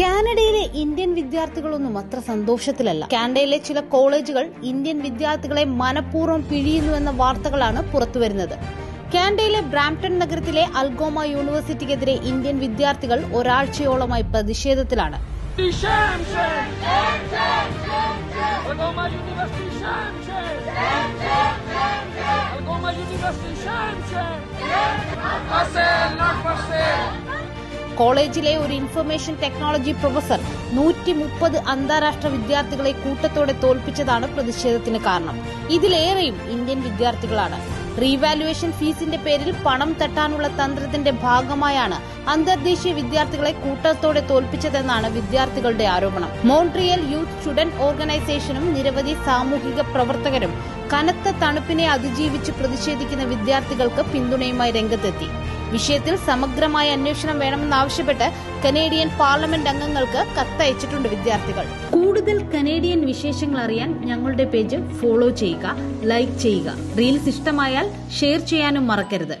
കാനഡയിലെ ഇന്ത്യൻ വിദ്യാർത്ഥികളൊന്നും അത്ര സന്തോഷത്തിലല്ല. കാനഡയിലെ ചില കോളേജുകൾ ഇന്ത്യൻ വിദ്യാർത്ഥികളെ മനഃപൂർവം പിഴിയുന്നുവെന്ന വാർത്തകളാണ് പുറത്തുവരുന്നത് കാനഡയിലെ ബ്രാംപ്ടൺ നഗരത്തിലെ അൽഗോമ യൂണിവേഴ്സിറ്റിക്കെതിരെ ഇന്ത്യൻ വിദ്യാർത്ഥികൾ ഒരാഴ്ചയോളമായി പ്രതിഷേധത്തിലാണ്. Die കോളേജിലെ ഒരു ഇൻഫർമേഷൻ ടെക്നോളജി പ്രൊഫസർ നൂറ്റി മുപ്പത് അന്താരാഷ്ട്ര വിദ്യാർത്ഥികളെ കൂട്ടത്തോടെ തോൽപ്പിച്ചതാണ് പ്രതിഷേധത്തിന് കാരണം. ഇതിലേറെയും ഇന്ത്യൻ വിദ്യാർത്ഥികളാണ്. റീവാലുവേഷൻ ഫീസിന്റെ പേരിൽ പണം തട്ടാനുള്ള തന്ത്രത്തിന്റെ ഭാഗമായാണ് അന്തർദേശീയ വിദ്യാർത്ഥികളെ കൂട്ടത്തോടെ തോൽപ്പിച്ചതെന്നാണ് വിദ്യാർത്ഥികളുടെ ആരോപണം. മോൺട്രിയൽ യൂത്ത് സ്റ്റുഡന്റ് ഓർഗനൈസേഷനും നിരവധി സാമൂഹിക പ്രവർത്തകരും കനത്ത തണുപ്പിനെ അതിജീവിച്ച് പ്രതിഷേധിക്കുന്ന വിദ്യാർത്ഥികൾക്ക് പിന്തുണയുമായി രംഗത്തെത്തി. വിഷയത്തിൽ സമഗ്രമായ അന്വേഷണം വേണമെന്നാവശ്യപ്പെട്ട് കനേഡിയൻ പാർലമെന്റ് അംഗങ്ങൾക്ക് കത്തയച്ചിട്ടുണ്ട് വിദ്യാർത്ഥികൾ. കൂടുതൽ കനേഡിയൻ വിശേഷങ്ങൾ അറിയാൻ ഞങ്ങളുടെ പേജ് ഫോളോ ചെയ്യുക ലൈക്ക് ചെയ്യുക. റീൽസ് ഇഷ്ടമായാൽ ഷെയർ ചെയ്യാനും മറക്കരുത്.